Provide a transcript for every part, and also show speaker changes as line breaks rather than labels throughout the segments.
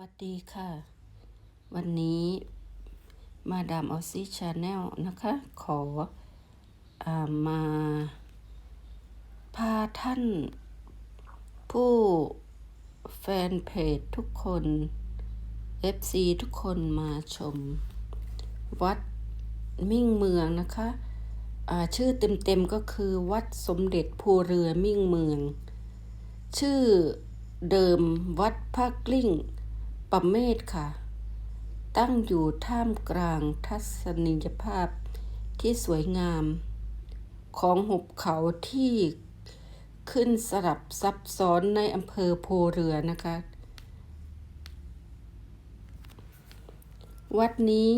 วัสดีค่ะ วันนี้มาดามออซี่ชาแนลนะคะ ขออามาพาท่าน ผู้แฟนเพจทุกคน FC ทุกคนมาชม วัดมิ่งเมืองนะคะชื่อเต็มๆก็คือวัดสมเด็จภูเรือมิ่งเมือง ชื่อเดิมวัดภาคกลิ้ง ประเมศค่ะ ตั้งอยู่ท่ามกลางทัศนียภาพที่สวยงาม ของหุบเขาที่ขึ้นสลับซับซ้อนในอำเภอโพเรือนะคะ วัดนี้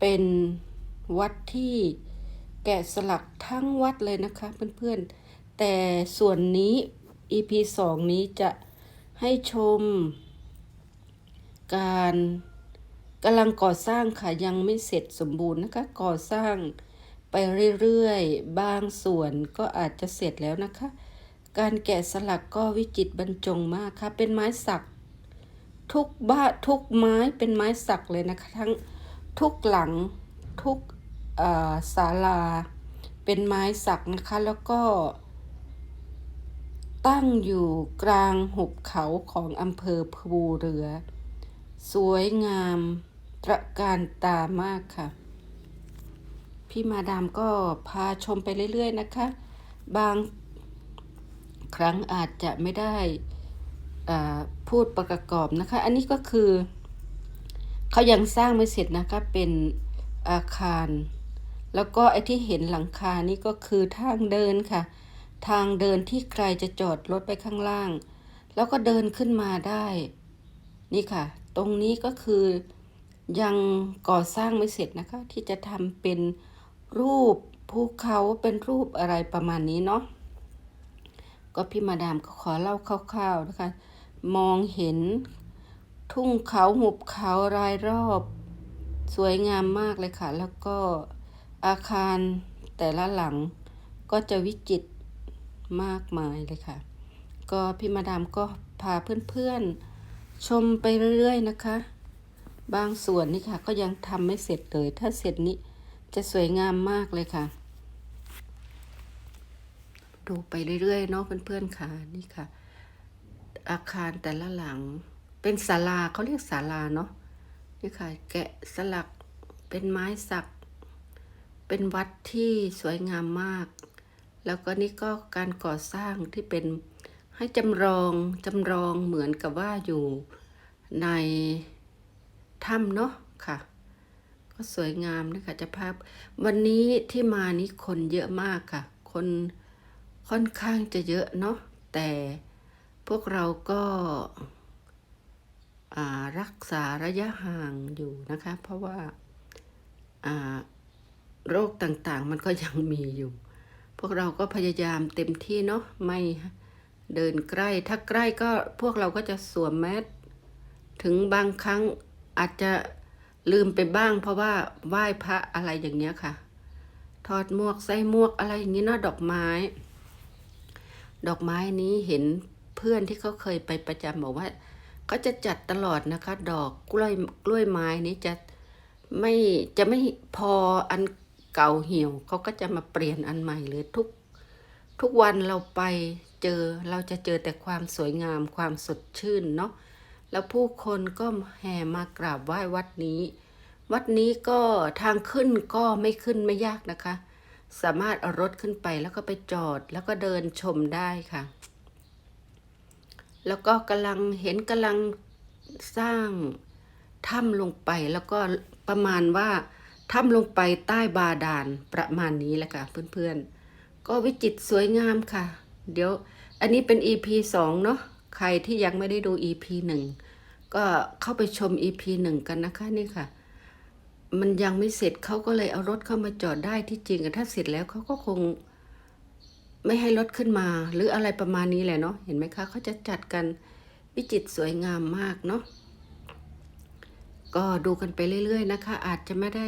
เป็นวัดที่แกะสลักทั้งวัดเลยนะคะเพื่อนๆ แต่ส่วนนี้ EP 2 นี้จะให้ชม การกำลังก่อสร้างค่ะยังไม่เสร็จสมบูรณ์นะคะ ก่อสร้างไปเรื่อยๆ บางส่วนก็อาจจะเสร็จแล้วนะคะ การแกะสลักก็วิจิตรบรรจงมากค่ะ เป็นไม้สัก ทุกบ้านทุกไม้เป็นไม้สักเลยนะคะ ทั้งทุกหลังทุกศาลา เป็นไม้สักนะคะ แล้วก็ตั้งอยู่กลางหุบเขาของอำเภอภูเรือ สวยงามตระการตามากค่ะ พี่มาดามก็พาชมไปเรื่อย ๆ นะคะ บางครั้งอาจจะไม่ได้อ่าพูดประกอบนะคะ อันนี้ก็คือเขายังสร้างไม่เสร็จนะคะ เป็นอาคาร แล้วก็ไอ้ที่เห็นหลังคานี่ก็คือทางเดินค่ะ ทางเดินที่ใครจะจอดรถไปข้างล่าง แล้วก็เดินขึ้นมาได้ นี่ค่ะ ตรงนี้ก็คือยังก่อสร้างไม่เสร็จนะคะ ที่จะทำเป็นรูปภูเขาเป็นรูปอะไรประมาณนี้เนาะก็พี่มาดามก็ขอเล่าคร่าวๆนะคะ มองเห็นทุ่งเขาหุบเขารายรอบ สวยงามมากเลยค่ะ แล้วก็อาคารแต่ละหลังก็จะวิจิตรมากมายเลยค่ะ ก็พี่มาดามก็พาเพื่อนๆ ชมไปเรื่อยๆนะคะ บางส่วนนี่ค่ะ ก็ยังทำไม่เสร็จเลย ถ้าเสร็จนี้จะสวยงามมากเลยค่ะ ดูไปเรื่อยๆเนาะเพื่อนๆค่ะนี่ค่ะ อาคารแต่ละหลัง เป็นศาลาเขาเรียกศาลาเนาะนี่ค่ะ แกะสลักเป็นไม้สัก เป็นวัดที่สวยงามมาก แล้วก็นี่ก็การก่อสร้างที่เป็น ให้จำลองจำลองเหมือนกับว่าอยู่ในถ้ำเนาะค่ะ ก็สวยงามนะคะจะภาพ วันนี้ที่มานี้คนเยอะมากค่ะ คนค่อนข้างจะเยอะเนาะแต่พวกเราก็ารักษาระยะห่างอยู่นะคะ เพราะว่าอ่าโรคต่างๆ มันก็ยังมีอยู่ พวกเราก็พยายามเต็มที่เนาะไม่ เดินใกล้ ถ้าใกล้ก็พวกเราก็จะสวมแมสถึงบางครั้งอาจจะลืมไปบ้าง เพราะว่าไหว้พระอะไรอย่างเนี้ยค่ะถอดหมวกใส่หมวกอะไรอย่างนี้เนาะดอกไม้ ดอกไม้นี้เห็นเพื่อนที่เขาเคยไปประจำบอกว่าเขาจะจัดตลอดนะคะ ดอกกล้วยกล้วยไม้นี้จะไม่จะไม่พออันเก่าเหี่ยวเขาก็จะมาเปลี่ยนอันใหม่เลยทุก ทุกวันเราไป เจอเราจะเจอแต่ความสวยงามความสดชื่นเนาะแล้วผู้คนก็แห่มากราบไหว้วัดนี้ วัดนี้ก็ทางขึ้นก็ไม่ขึ้นไม่ยากนะคะ สามารถเอารถขึ้นไปแล้วก็ไปจอดแล้วก็เดินชมได้ค่ะ แล้วก็กำลังเห็นกำลังสร้างถ้ำลงไปแล้วก็ประมาณว่าถ้ำลงไปใต้บาดาลประมาณนี้แหละค่ะเพื่อนๆ ก็วิจิตรสวยงามค่ะ เดี๋ยว อันนี้เป็น EP สองเนาะใครที่ยังไม่ได้ดู EP หนึ่งก็เข้าไปชม EP หนึ่งกันนะคะนี่ค่ะ มันยังไม่เสร็จเขาก็เลยเอารถเข้ามาจอดได้ที่จริงถ้าเสร็จแล้วเขาก็คงไม่ให้รถขึ้นมา หรืออะไรประมาณนี้แหละเนาะเห็นไหมคะเขาจะจัดกันวิจิตรสวยงามมากเนาะก็ดูกันไปเรื่อย ๆ นะคะ อาจจะไม่ได้